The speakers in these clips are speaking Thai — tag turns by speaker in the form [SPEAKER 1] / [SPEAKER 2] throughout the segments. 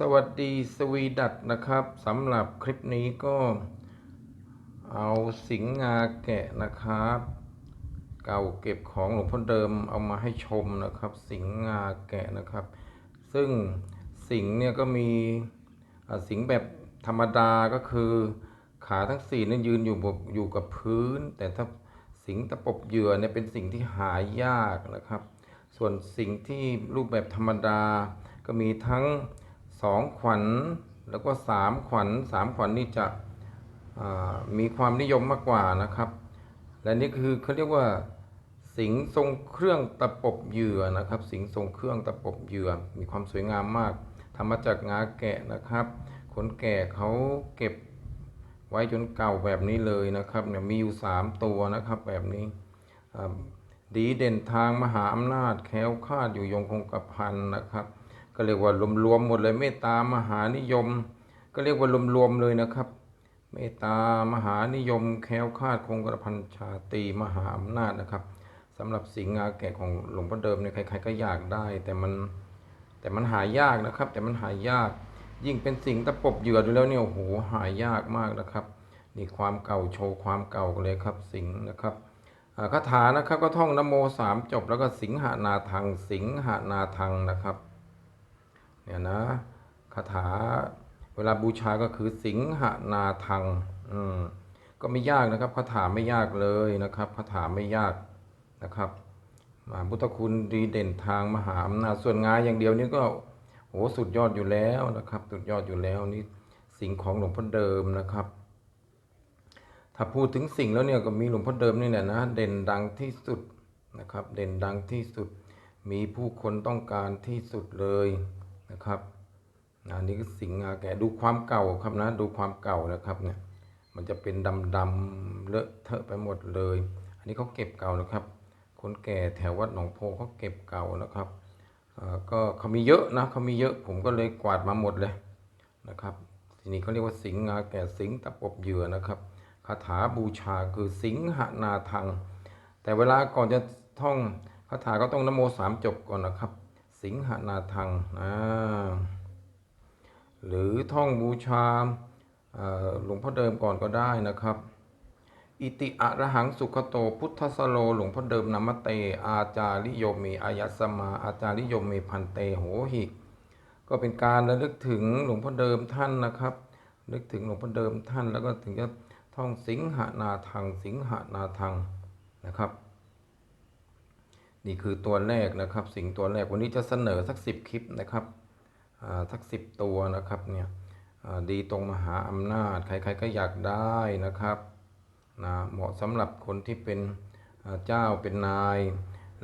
[SPEAKER 1] สวัสดีสวีดัตนะครับสำหรับคลิปนี้ก็เอาสิงห์งาแกะนะครับ เก่าเก็บของหลวงพ่อเดิมเอามาให้ชมนะครับ สิงห์งาแกะนะครับ ซึ่งสิงห์เนี่ยก็มีสิงห์แบบธรรมดาก็คือขาทั้งสี่นั้นยืนอยู่บอยู่กับพื้น แต่ถ้าสิงห์ตะปบเหยื่อเนี่ยเป็นสิ่งที่หายากนะครับ ส่วนสิ่งที่รูปแบบธรรมดาก็มีทั้ง สองขวัญแล้วก็สามขวัญสามขวัญนี่จะมีความนิยมมากกว่านะครับ และนี่คือเขาเรียกว่าสิงทรงเครื่องตะปบเหยื่อนะครับ สิงทรงเครื่องตะปบเหยื่อ มีความสวยงามมากทำมาจากงาแกะนะครับคนแก่เขาเก็บไว้จนเก่าแบบนี้เลยนะครับเนี่ยมีอยู่สามตัวนะครับแบบนี้ดีเด่นทางมหาอำนาจแค้วคาดอยู่ยงคงกระพันนะครับ ก็เรียกว่ารวมๆหมดเลยเมตตามหานิยม ก็เรียกว่ารวมๆเลยนะครับ เมตตามหานิยม แคล้วคาดคงกระพันชาตีมหาอำนาจนะครับสำหรับสิงหาแกะของหลวงพ่อเดิมเนี่ยใครๆก็อยากได้ แต่มันแต่มันหายากนะครับ แต่มันหายาก ยิ่งเป็นสิ่งตะปบเหยื่อดูแล้วเนี่ยโอ้โหหายากมากนะครับนี่ความเก่าโชว์ความเก่าเลยครับสิงนะครับคาถานะครับก็ท่องนโมสามจบแล้วก็สิงหานาทังสิงหานาทังนะครับ เนี่ยนะคาถาเวลาบูชาก็คือสิงหนาทังอืมก็ไม่ยากนะครับคาถาไม่ยากเลยนะครับคาถาไม่ยากนะครับมาพุทธคุณดีเด่นทางมหาอำนาจส่วนงานอย่างเดียวนี่ก็โหสุดยอดอยู่แล้วนะครับ สุดยอดอยู่แล้วนี่สิ่งของหลวงพ่อเดิมนะครับ ถ้าพูดถึงสิ่งแล้วเนี่ยก็มีหลวงพ่อเดิมนี่แหละนะเด่นดังที่สุดนะครับ เด่นดังที่สุด มีผู้คนต้องการที่สุดเลย นะครับอันนี้ก็สิงห์งาแก่ดูความเก่าครับนะดูความเก่านะครับเนี่ยมันจะเป็นดำดำๆเลอะเทอะไปหมดเลย อันนี้เขาเก็บเก่านะครับ คนแก่แถววัดหนองโพเขาเก็บเก่านะครับก็เขามีเยอะนะเขามีเยอะผมก็เลยกวาดมาหมดเลยนะครับทีนี้เขาเรียกว่าสิงห์งาแก่สิงห์ตะปบเหยื่อนะครับคาถาบูชาคือสิงหนาทัง แต่เวลาก่อนจะท่องคาถาก็ต้องนโมสามจบก่อนนะครับ สิงหนาทังอ่าหรือท่องบูชาหลวงพ่อเดิมก่อนก็ได้นะครับ อิติอะระหังสุขโตพุทธสโลหลวงพ่อเดิมนามเต อาจาริโยเมอายัสมา อาจาริโยเมพันเตโหหิก็เป็นการระลึกถึงหลวงพ่อเดิมท่านนะครับนึกถึงหลวงพ่อเดิมท่านแล้วก็ถึงจะท่องสิงหนาทังสิงหนาทังนะครับ นี่คือตัวแรกนะครับ สิ่งตัวแรกวันนี้จะเสนอสักสิบคลิปนะครับสักสิบตัวนะครับเนี่ยดีตรงมหาอำนาจ ใครๆก็อยากได้นะครับนะเหมาะสำหรับคนที่เป็นเจ้าเป็นนาย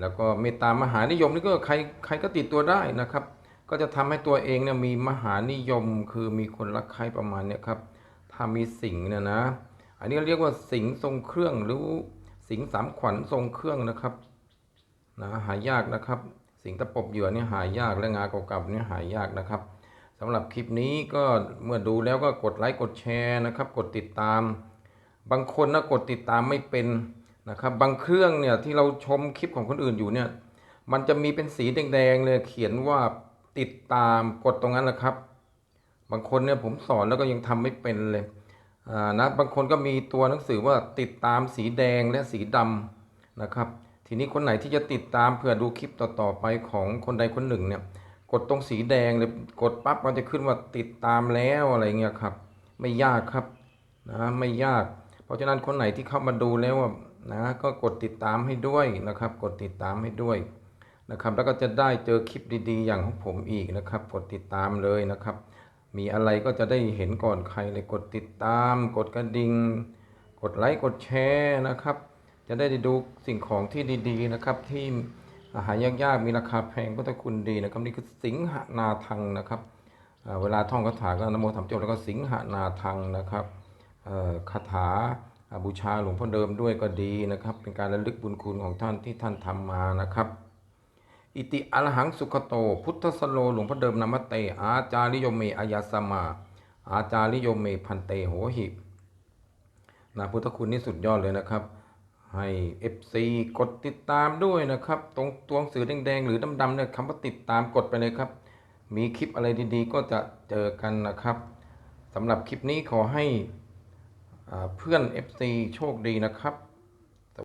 [SPEAKER 1] แล้วก็เมตตามหานิยมนี่ก็ใครใครก็ติดตัวได้นะครับ ก็จะทำให้ตัวเองเนี่ยมีมหานิยมคือมีคนรักใครประมาณเนี้ยครับถ้ามีสิงเนี่ยนะ อันนี้เรียกว่าสิงทรงเครื่องหรือสิงสามขวัญทรงเครื่องนะครับ นะหายากนะครับ สิ่งตะปบเหยื่อเนี่ยหายากและงาเก่าๆเนี่ยหายากนะครับสำหรับคลิปนี้ก็เมื่อดูแล้วก็กดไลค์กดแชร์นะครับ กดติดตาม บางคนนะกดติดตามไม่เป็นนะครับ บางเครื่องเนี่ยที่เราชมคลิปของคนอื่นอยู่เนี่ยมันจะมีเป็นสีแดงๆเลยเขียนว่าติดตามกดตรงนั้นแหละครับ บางคนเนี่ยผมสอนแล้วก็ยังทำไม่เป็นเลยนะบางคนก็มีตัวหนังสือว่าติดตามสีแดงและสีดำนะครับ ทีนี้คนไหนที่จะติดตามเพื่อดูคลิปต่อๆไปของคนใดคนหนึ่งเนี่ย กดตรงสีแดงเลยกดปั๊บมันจะขึ้นว่าติดตามแล้วอะไรเงี้ยครับ ไม่ยากครับนะไม่ยาก เพราะฉะนั้นคนไหนที่เข้ามาดูแล้วนะก็กดติดตามให้ด้วยนะครับ กดติดตามให้ด้วยนะครับแล้วก็จะได้เจอคลิปดีๆ อย่างของผมอีกนะครับ กดติดตามเลยนะครับ มีอะไรก็จะได้เห็นก่อนใครเลยกดติดตาม กดกระดิ่งกดไลค์กดแชร์นะครับ จะได้ดูสิ่งของที่ดีๆนะครับ ที่หายากๆมีราคาแพงพุทธคุณดีนะครับนี่คือสิงหนาทังนะครับเวลาท่องคาถาก็นโมสามจบแล้วก็สิงหนาทังนะครับคาถาบูชาหลวงพ่อเดิมด้วยก็ดีนะครับ เป็นการระลึกบุญคุณของท่านที่ท่านทำมานะครับ อิติอรหังสุขโต พุทธสโลหลวงพ่อเดิมนามเต อาจาริโยเมอายัสสมา อาจาริโยเมพันเตโหหินะพุทธคุณนี่สุดยอดเลยนะครับ ให้ FC กดติดตามด้วยนะครับ ตรงตัวหนังสือแดงๆหรือดำๆเนี่ยคำว่าติดตามกดไปเลยครับ มีคลิปอะไรดีๆ ก็จะเจอกันนะครับสำหรับคลิปนี้ขอให้เพื่อน FC โชคดีนะครับ